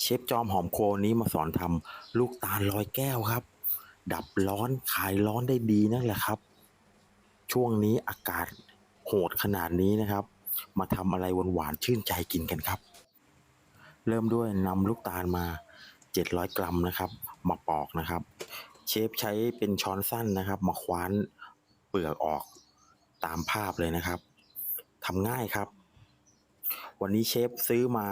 เชฟจอมหอมโคนี้มาสอนทำลูกตาลลอยแก้วครับ ดับร้อนคลายร้อนได้ดีนั่นแหละครับ ช่วงนี้อากาศโหดขนาดนี้นะครับ มาทำอะไรหวานๆชื่นใจกินกันครับ เริ่มด้วยนำลูกตาลมา 700 กรัมนะครับ มาปอกนะครับ เชฟใช้เป็นช้อนสั้นนะครับ มาคว้านเปลือกออกตามภาพเลยนะครับทำง่ายครับ วันนี้เชฟซื้อมา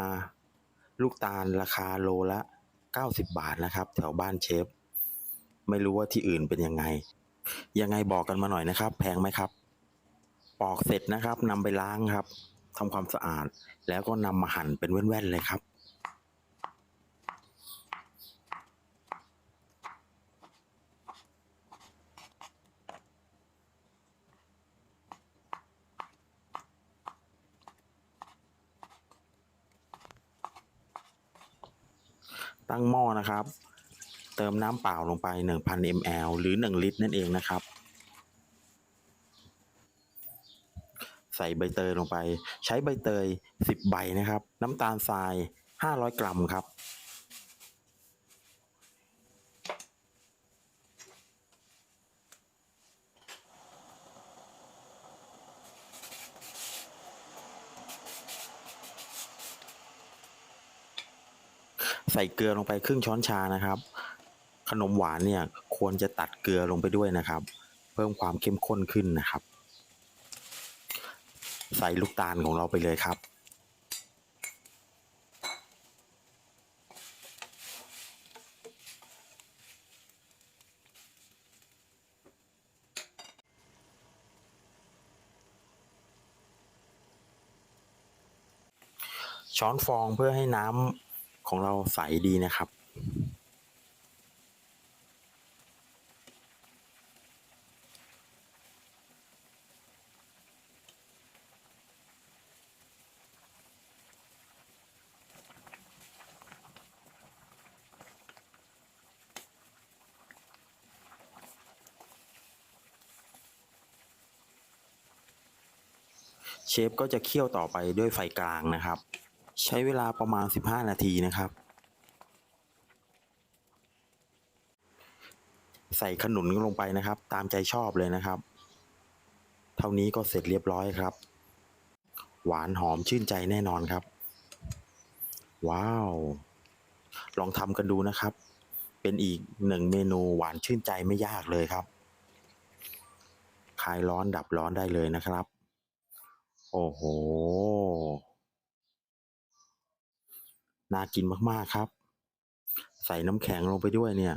ลูกตาลราคาโลละ 90 บาทนะครับ แถวบ้านเชฟ ไม่รู้ว่าที่อื่นเป็นยังไง ยังไงบอกกันมาหน่อยนะครับ แพงไหมครับ ปอกเสร็จนะครับนำไปล้างครับทำความสะอาด แล้วก็นำมาหั่นเป็นแว่นๆเลยครับ ตั้งหม้อนะครับ เติมน้ำเปล่าลงไป 1,000 ml หรือ 1 ลิตรนั่นเองนะครับ ใส่ใบเตยลงไป ใช้ใบเตย 10 ใบนะครับ น้ำตาลทราย 500 กรัมครับ ใส่เกลือลงไปครึ่งช้อนชานะครับ ขนมหวานเนี่ยควรจะตัดเกลือลงไปด้วยนะครับ เพิ่มความเข้มข้นขึ้นนะครับ ใส่ลูกตาลของเราไปเลยครับช้อนฟองเพื่อให้น้ำ ของเราใสดีนะครับ เชฟก็จะเคี่ยวต่อไปด้วยไฟกลางนะครับ ใช้เวลาประมาณ 15 นาทีนะครับ ใส่ขนุนลงไปนะครับ ตามใจชอบเลยนะครับ เท่านี้ก็เสร็จเรียบร้อยครับ หวานหอมชื่นใจแน่นอนครับ ว้าว ลองทำกันดูนะครับ เป็นอีกหนึ่งเมนูหวานชื่นใจไม่ยากเลยครับคลายร้อนดับร้อนได้เลยนะครับ โอ้โห น่ากินมากๆครับ ใส่น้ำแข็งลงไปด้วยเนี่ย